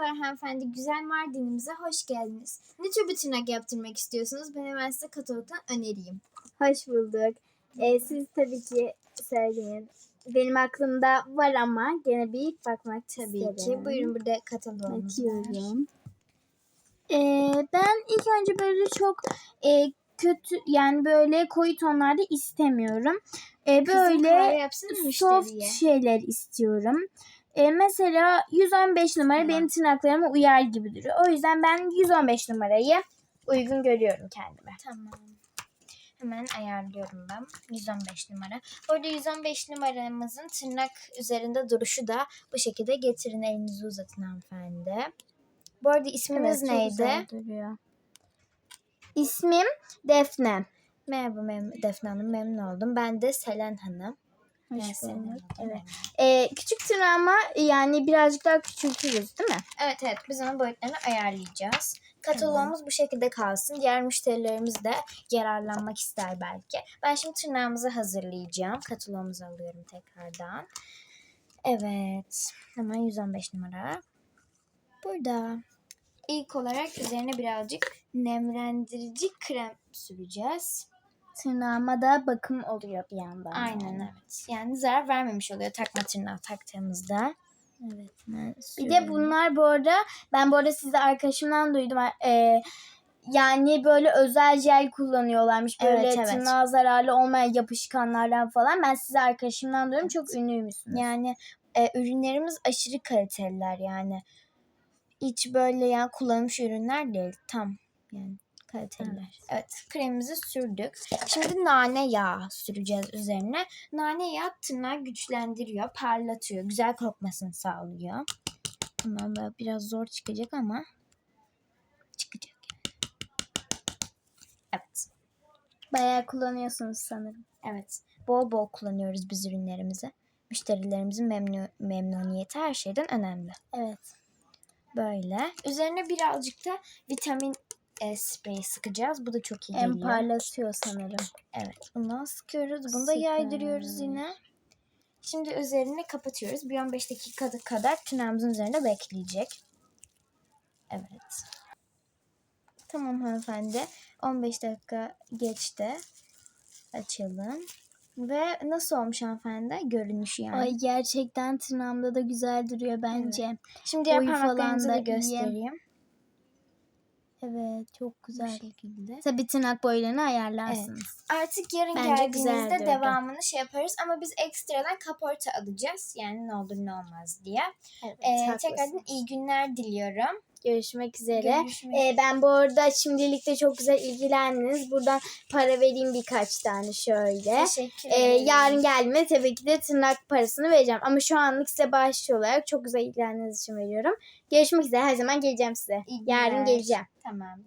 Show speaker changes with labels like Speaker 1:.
Speaker 1: Merhabalar hanımefendi. Güzel Mardin'imize hoş geldiniz. Ne tür bir tırnak yaptırmak istiyorsunuz? Ben hemen size katalogdan önereyim.
Speaker 2: Hoş bulduk. Ee, siz tabii ki söyleyin. Benim aklımda var ama gene bir bakmak
Speaker 1: Tabii
Speaker 2: isterim.
Speaker 1: ki. Buyurun burada kataloğumuz var.
Speaker 2: Bakıyorum. Ee, ben ilk önce böyle çok e, kötü yani böyle koyu tonlarda istemiyorum.
Speaker 1: Kolay
Speaker 2: böyle soft şeyler istiyorum. Ee, mesela 115 numara benim tırnaklarıma uyar gibi duruyor. O yüzden ben 115 numarayı uygun görüyorum kendime.
Speaker 1: Tamam. Hemen ayarlıyorum ben. 115 numara. Bu arada 115 numaramızın tırnak üzerinde duruşu da bu şekilde getirin elinizi uzatın hanımefendi. Bu arada isminiz
Speaker 2: Evet,
Speaker 1: neydi?
Speaker 2: İsmim Defne.
Speaker 1: Merhaba mem Defne Hanım memnun oldum. Ben de Selen Hanım. Hanım.
Speaker 2: Evet. Ee, küçük tırnağıma yani birazcık daha küçültürüz değil mi?
Speaker 1: Evet evet biz onun boyutlarını ayarlayacağız. Kataloğumuz bu şekilde kalsın. Diğer müşterilerimiz de yararlanmak ister belki. Ben şimdi tırnağımızı hazırlayacağım. Kataloğumuzu alıyorum tekrardan. Evet. Hemen 115 numara. Burada. İlk olarak üzerine birazcık nemlendirici krem süreceğiz.
Speaker 2: Tırnağıma da bakım oluyor bir yandan.
Speaker 1: Aynen
Speaker 2: yani.
Speaker 1: evet. Yani zarar vermemiş oluyor takma tırnağı taktığımızda.
Speaker 2: Evet.
Speaker 1: Hemen
Speaker 2: Bir de bunlar bu arada ben bu arada size arkadaşımdan duydum. Ee, yani böyle özel jel kullanıyorlarmış. Böyle
Speaker 1: Evet, evet.
Speaker 2: tırnağa zararlı olmayan yapışkanlardan falan. Ben size arkadaşımdan duydum. Çok ünlüymüşsünüz.
Speaker 1: Yani e, ürünlerimiz aşırı kaliteliler yani. Hiç böyle yani kullanılmış ürünler değil. Tam yani kaliteliler. Evet. kremimizi sürdük. Şimdi nane yağı süreceğiz üzerine. Nane yağı tırnağı güçlendiriyor, parlatıyor. Güzel kokmasını sağlıyor. Ama biraz zor çıkacak ama çıkacak. Evet.
Speaker 2: Bayağı kullanıyorsunuz sanırım.
Speaker 1: Evet. Bol bol kullanıyoruz biz ürünlerimizi. Müşterilerimizin memnun, memnuniyeti her şeyden önemli.
Speaker 2: Evet.
Speaker 1: Böyle. Üzerine birazcık da vitamin E spreyi sıkacağız. Bu da çok iyi
Speaker 2: En
Speaker 1: geliyor.
Speaker 2: parlatıyor sanırım.
Speaker 1: Evet. Bundan sıkıyoruz. Bunu da
Speaker 2: Süper.
Speaker 1: yaydırıyoruz yine. Şimdi üzerini kapatıyoruz. Bir 15 dakika kadar tırnağımızın üzerinde bekleyecek. Evet. Tamam hanımefendi. 15 dakika geçti. Açalım. Ve nasıl olmuş hanımefendi? Görünüşü yani.
Speaker 2: Ay gerçekten tırnağımda da güzel duruyor bence.
Speaker 1: Şimdi diğer parmaklarınızı
Speaker 2: da
Speaker 1: da
Speaker 2: iyi. Evet çok
Speaker 1: Bu
Speaker 2: güzel.
Speaker 1: şekilde.
Speaker 2: Tabii tırnak boylarını ayarlarsınız.
Speaker 1: Artık yarın
Speaker 2: Bence
Speaker 1: geldiğinizde devamını şey yaparız ama biz ekstradan kaporta alacağız. Yani ne olur ne olmaz diye.
Speaker 2: Evet,
Speaker 1: Ee, tekrardan iyi günler diliyorum.
Speaker 2: Görüşmek üzere.
Speaker 1: Görüşmek
Speaker 2: Ee, ben bu arada şimdilik de çok güzel ilgilendiniz. Buradan para vereyim birkaç tane şöyle.
Speaker 1: Teşekkür
Speaker 2: Ee,
Speaker 1: ederim.
Speaker 2: yarın geldiğimde tabii ki de tırnak parasını vereceğim. Ama şu anlık size bağışçı olarak çok güzel ilgilendiğiniz için veriyorum. Görüşmek üzere. Her zaman geleceğim size.
Speaker 1: İyi
Speaker 2: Yarın geleceğim.
Speaker 1: Tamam.